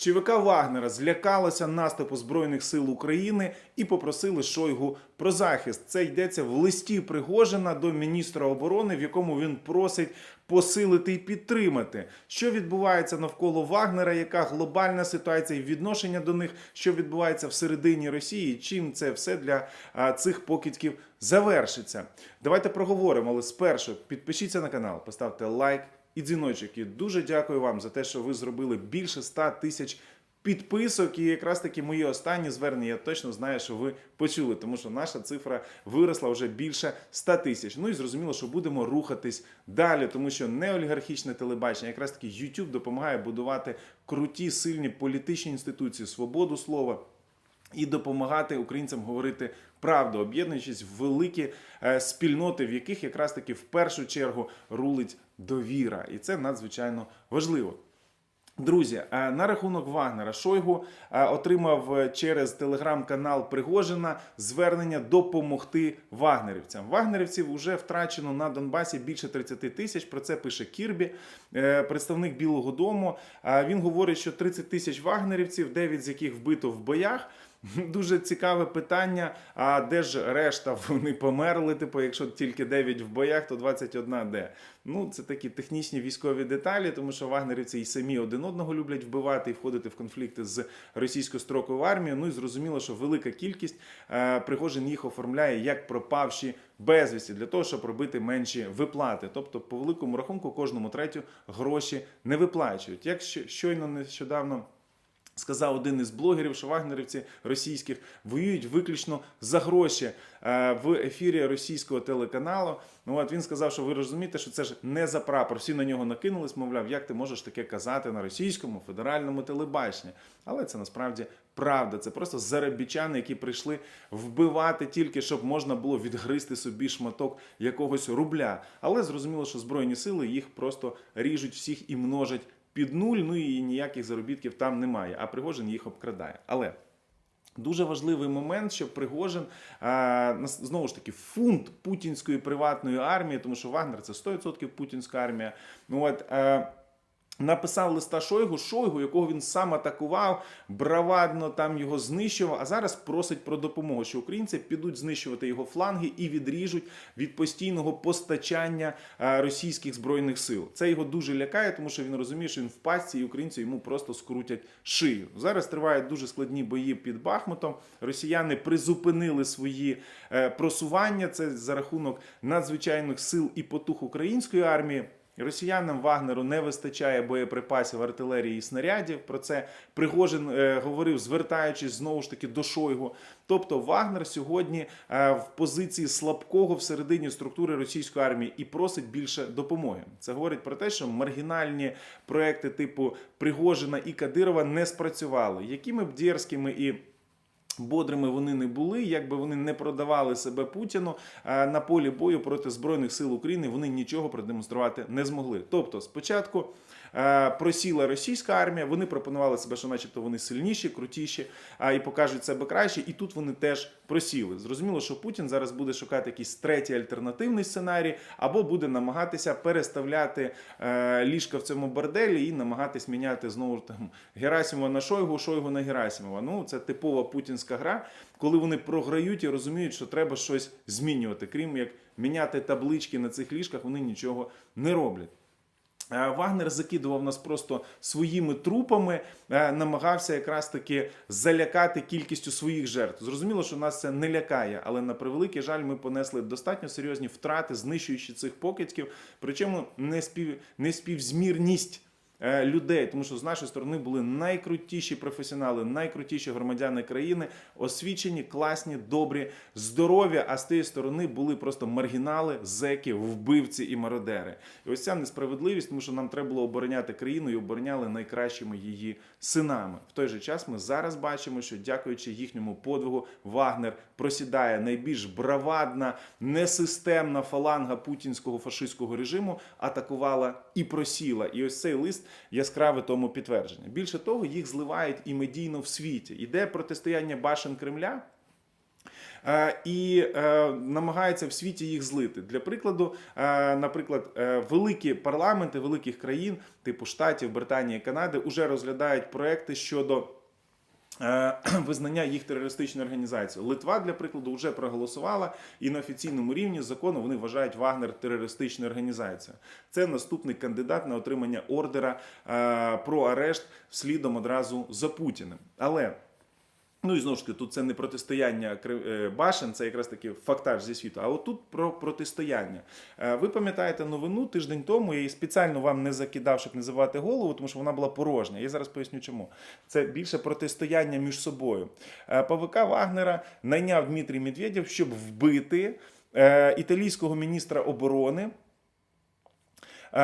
ЧВК Вагнера злякалося наступу Збройних сил України і попросили Шойгу про захист. Це йдеться в листі Пригожина до міністра оборони, в якому він просить посилити і підтримати. Що відбувається навколо Вагнера, яка глобальна ситуація і відношення до них, що відбувається всередині Росії, чим це все для цих покидьків завершиться. Давайте проговоримо, але спершу підпишіться на канал, поставте лайк і дзвіночок. І дуже дякую вам за те, що ви зробили більше 100 тисяч підписок. І якраз таки мої останні звернення я точно знаю, що ви почули, тому що наша цифра виросла вже більше 100 тисяч. Ну і зрозуміло, що будемо рухатись далі, тому що не олігархічне телебачення, якраз таки YouTube допомагає будувати круті, сильні політичні інституції, свободу слова. І допомагати українцям говорити правду, об'єднуючись в великі е, спільноти, в яких якраз таки в першу чергу рулить довіра, і це надзвичайно важливо. Друзі, е, на рахунок Вагнера Шойгу е, отримав через телеграм-канал Пригожина звернення допомогти вагнерівцям. Вагнерівців вже втрачено на Донбасі більше 30 тисяч. Про це пише Кірбі, представник Білого Дому. Він говорить, що 30 тисяч вагнерівців, 9 з яких вбито в боях. Дуже цікаве питання. А де ж решта? Вони померли? Типу, якщо тільки 9 в боях, то 21 де. Ну, це такі технічні військові деталі, тому що вагнерівці і самі один одного люблять вбивати і входити в конфлікти з російською строковою армією. Ну і зрозуміло, що велика кількість е, Пригожин їх оформляє як пропавші безвісті для того, щоб робити менші виплати. Тобто, по великому рахунку, кожному третю гроші не виплачують. Як щойно нещодавно. Сказав один із блогерів, що вагнерівці російських воюють виключно за гроші Е, в ефірі російського телеканалу. Ну от він сказав, що ви розумієте, що це ж не за прапор. Всі на нього накинулись, мовляв, як ти можеш таке казати на російському федеральному телебаченні. Але це насправді правда. Це просто заробітчани, які прийшли вбивати тільки, щоб можна було відгризти собі шматок якогось рубля. Але зрозуміло, що збройні сили їх просто ріжуть всіх і множать під нуль, ну і ніяких заробітків там немає. А Пригожин їх обкрадає. Але Дуже важливий момент, що Пригожин знову ж таки фунт путінської приватної армії, тому що Вагнер це 100% путінська армія. Ну от е, написав листа Шойгу, Шойгу, якого він сам атакував, бравадно там його знищував. А зараз просить про допомогу, що українці підуть знищувати його фланги і відріжуть від постійного постачання е, російських збройних сил. Це його дуже лякає, тому що він розуміє, що він в пастці, і українці йому просто скрутять шию. Зараз тривають дуже складні бої під Бахмутом. Росіяни призупинили свої е, просування. Це за рахунок надзвичайних сил і потух української армії. Росіянам Вагнеру не вистачає боєприпасів, артилерії і снарядів. Про це Пригожин е, говорив, звертаючись знову ж таки до Шойгу. Тобто Вагнер сьогодні е, в позиції слабкого всередині структури російської армії і просить більше допомоги. Це говорить про те, що маргінальні проекти типу Пригожина і Кадирова не спрацювали. Якими б дерзкими і Бодрими вони не були, якби вони не продавали себе Путіну на полі бою проти збройних сил України, вони нічого продемонструвати не змогли. Тобто, спочатку е, просіла російська армія, вони пропонували себе, що, начебто, вони сильніші, крутіші, а і покажуть себе краще. І тут вони теж просіли. Зрозуміло, що Путін зараз буде шукати якийсь третій альтернативний сценарій, або буде намагатися переставляти е, ліжка в цьому борделі і намагатись міняти знову там Герасимова на Шойгу, Шойгу на Герасимова. Ну це типова путінська гра, коли вони програють і розуміють, що треба щось змінювати. Крім як міняти таблички на цих ліжках, вони нічого не роблять. Е, Вагнер закидував нас просто своїми трупами, е, намагався якраз таки залякати кількістю своїх жертв. Зрозуміло, що нас це не лякає, але на превеликий жаль, ми понесли достатньо серйозні втрати, знищуючи цих покидьків. Причому не спів не співзмірність. е, Людей, тому що з нашої сторони були найкрутіші професіонали, найкрутіші громадяни країни, освічені, класні, добрі, здорові. А з тієї сторони були просто маргінали, зеки, вбивці і мародери. І ось ця несправедливість, тому що нам треба було обороняти країну і обороняли найкращими її синами. В той же час ми зараз бачимо, що дякуючи їхньому подвигу, Вагнер просідає найбільш бравадна, несистемна фаланга путінського фашистського режиму, атакувала і просіла. І ось цей лист яскраве тому підтвердження. Більше того, їх зливають і медійно в світі. Іде протистояння башен Кремля. е, і намагаються в світі їх злити. Для прикладу, е, наприклад, е, великі парламенти великих країн, типу Штатів, Британії, Канади, вже розглядають проекти щодо. Е, Визнання їх терористичною організацією. Литва, для прикладу, вже проголосувала, і на офіційному рівні закону вони вважають Вагнер терористичною організацією. Це наступний кандидат на отримання ордера е, про арешт слідом одразу за Путіним. Але Ну і знову ж таки, тут це не протистояння е, башен, це якраз таки фактаж зі світу. А от тут про протистояння. Е, Ви пам'ятаєте новину тиждень тому, я її спеціально вам не закидав, щоб не забивати голову, тому що вона була порожня. Я зараз поясню чому. Це більше протистояння між собою. Е, ПВК Вагнера найняв Дмитрій Медведєв, щоб вбити італійського міністра оборони.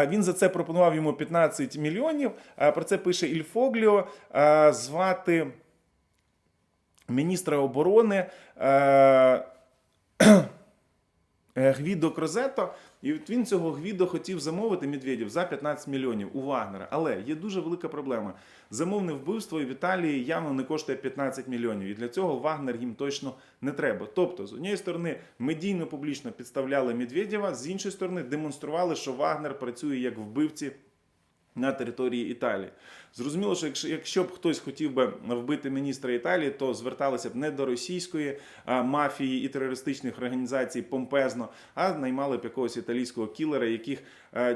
Він за це пропонував йому 15 мільйонів. Про це пише Іль Фогліо. Е, Звати міністра оборони е, е, Гвідо Крозето. І от він цього Гвідо хотів замовити Медведєв за 15 мільйонів у Вагнера. Але є дуже велика проблема. Замовне вбивство в Італії явно не коштує 15 мільйонів. І для цього Вагнер їм точно не треба. Тобто, з однієї сторони, медійно публічно підставляли Медведєва, з іншої сторони, демонстрували, що Вагнер працює як вбивці на території Італії. Зрозуміло, що якщо, якщо б хтось хотів би вбити міністра Італії, то зверталися б не до російської мафії і терористичних організацій помпезно, а наймали б якогось італійського кілера, яких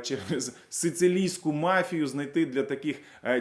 через сицилійську мафію знайти для таких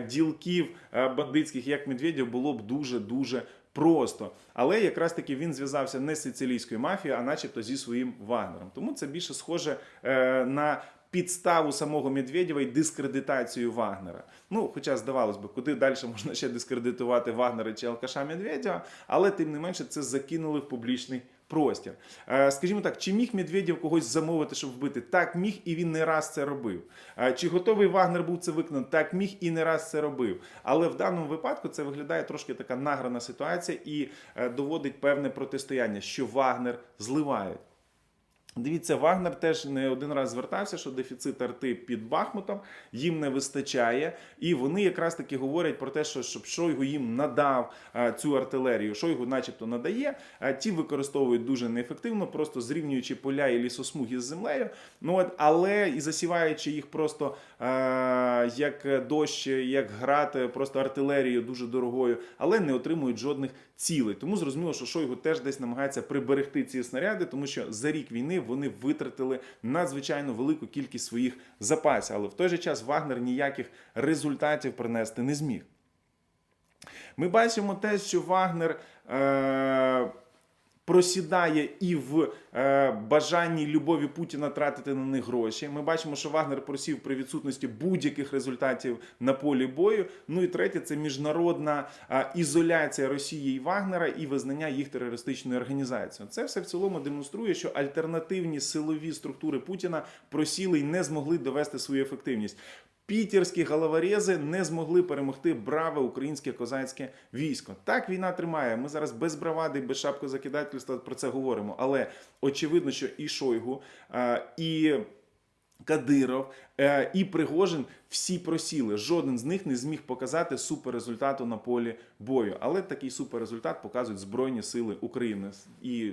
ділків бандитських, як Медведєв, було б дуже дуже. Просто, але якраз таки він зв'язався не з сицилійською мафією, а начебто зі своїм Вагнером. Тому це більше схоже е, на підставу самого Медведєва і дискредитацію Вагнера. Ну, хоча здавалось би, куди далі можна ще дискредитувати Вагнера чи Алкаша Медведєва, але тим не менше це закинули в публічний простір. Е, Скажімо так, чи міг Медведєв когось замовити, щоб вбити? Так міг, і він не раз це робив. Е, Чи готовий Вагнер був це виконати? Так міг і не раз це робив. Але в даному випадку це виглядає трошки така награна ситуація і е, доводить певне протистояння, що Вагнер зливають. Дивіться, Вагнер теж не один раз звертався, що дефіцит арти під Бахмутом їм не вистачає, і вони якраз таки говорять про те, що щоб Шойгу їм надав цю артилерію. Шойгу, начебто, надає. А ті використовують дуже неефективно, просто зрівнюючи поля і лісосмуги з землею. Ну от, але і засіваючи їх просто а, як дощ, як град, просто артилерією дуже дорогою, але не отримують жодних цілей. Тому зрозуміло, що Шойгу теж десь намагається приберегти ці снаряди, тому що за рік війни вони витратили надзвичайно велику кількість своїх запасів. Але в той же час Вагнер ніяких результатів принести не зміг. Ми бачимо те, що Вагнер. Е- Просідає і в е, бажанні любові Путіна тратити на них гроші. Ми бачимо, що Вагнер просів при відсутності будь-яких результатів на полі бою. Ну і третє це міжнародна е, ізоляція Росії і Вагнера і визнання їх терористичною організацією. Це все в цілому демонструє, що альтернативні силові структури Путіна просіли і не змогли довести свою ефективність. Пітерські головорези не змогли перемогти браве українське козацьке військо. Так війна тримає. Ми зараз без бравади, без шапкозакидательства про це говоримо. Але очевидно, що і Шойгу, е, і Кадиров е, і Пригожин всі просіли. Жоден з них не зміг показати суперрезультату на полі бою. Але такий суперрезультат показують Збройні Сили України. І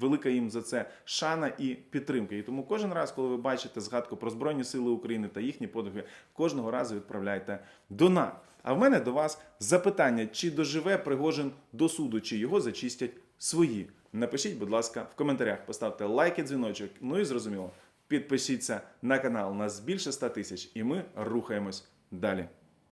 велика їм за це шана і підтримка. І тому кожен раз, коли ви бачите згадку про Збройні Сили України та їхні подвиги, кожного разу відправляйте донат. А в мене до вас запитання: чи доживе Пригожин до суду, чи його зачистять свої? Напишіть, будь ласка, в коментарях, поставте лайк і дзвіночок. Ну і зрозуміло, підпишіться на канал. Нас більше 100 тисяч, і ми рухаємось далі.